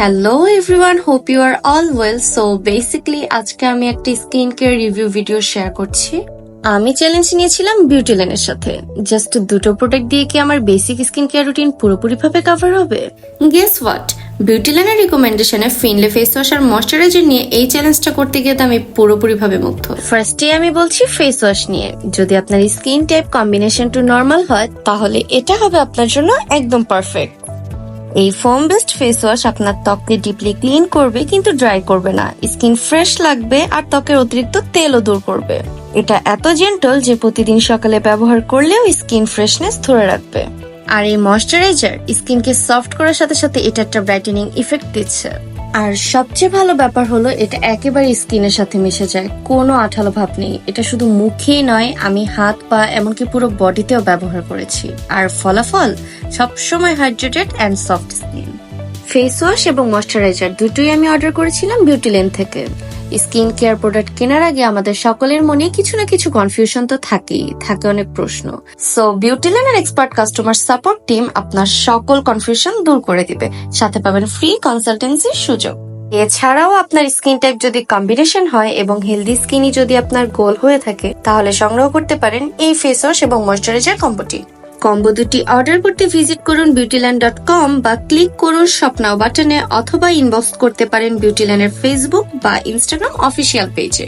Hello everyone hope you are all well so basically আজকে আমি একটা skin care review video share করছি। আমি চ্যালেঞ্জ নিয়েছিলাম বিউটি লাইনের সাথে। জাস্ট দুটো প্রোডাক্ট দিয়ে কি আমার বেসিক স্কিন কেয়ার রুটিন পুরোপুরি ভাবে কভার হবে গেস হোয়াট বিউটি লাইনের রিকমেন্ডেশনে ফিনলে ফেস ওয়াশ আর ময়শ্চারাইজার নিয়ে এই চ্যালেঞ্জটা করতে গিয়ে তো আমি পুরোপুরি ভাবে মুগ্ধ ফার্স্টে আমি বলছি ফেস ওয়াশ নিয়ে। যদি আপনার skin type combination to normal হয়, তাহলে এটা হবে আপনার জন্য একদম পারফেক্ট এই ফোম বেস্ট ফেস ওয়াশ আপনার ত্বককে ডিপলি ক্লিন করবে, কিন্তু ড্রাই করবে না। স্কিন ফ্রেশ লাগবে আর ত্বকের অতিরিক্ত তেলও দূর করবে। এটা এত জেন্টল যে প্রতিদিন সকালে ব্যবহার করলেও স্কিন ফ্রেশনেস ধরে রাখবে। আর এই ময়শ্চারাইজার স্কিনকে সফট করার সাথে সাথে এটা একটা ব্রাইটেনিং ইফেক্ট দিচ্ছে। আর সবচেয়ে ভালো ব্যাপার হলো এটা একেবারে স্কিনের সাথে মিশে যায়। কোনো আঠালো ভাব নেই। এটা শুধু মুখেই নয়, আমি হাত, পা, এমনকি পুরো বডিতেও ব্যবহার করেছি। আর ফলাফল? সবসময় hydrated and soft skin. Face wash এবং ময়শ্চারাইজার দুটোই আমি অর্ডার করেছিলাম বিউটি লেন থেকে। স্কিন কেয়ার প্রোডাক্ট কেনার আগে আমাদের সকলের মনে কিছু না কিছু কনফিউশন তো থাকেই, থাকে অনেক প্রশ্ন। সো বিউটি লেনের এক্সপার্ট কাস্টমার সাপোর্ট টিম আপনার সকল কনফিউশন দূর করে দিবে। সাথে পাবেন ফ্রি কনসালটেন্সির সুযোগ। এছাড়াও আপনার স্কিন টাইপ যদি কম্বিনেশন হয় এবং হেলদি স্কিনই যদি আপনার গোল হয়ে থাকে, তাহলে সংগ্রহ করতে পারেন এই ফেস ওয়াশ এবং ময়শ্চারাইজার কম্বোটি কম্বো দুটি অর্ডার করতে ভিজিট করুন বিউটিল্যান্ড ডট কম বা ক্লিক করুন স্বপ্নাও বাটনে অথবা ইনবক্স করতে পারেন বিউটিল্যান্ডের ফেসবুক বা ইনস্টাগ্রাম অফিসিয়াল পেজে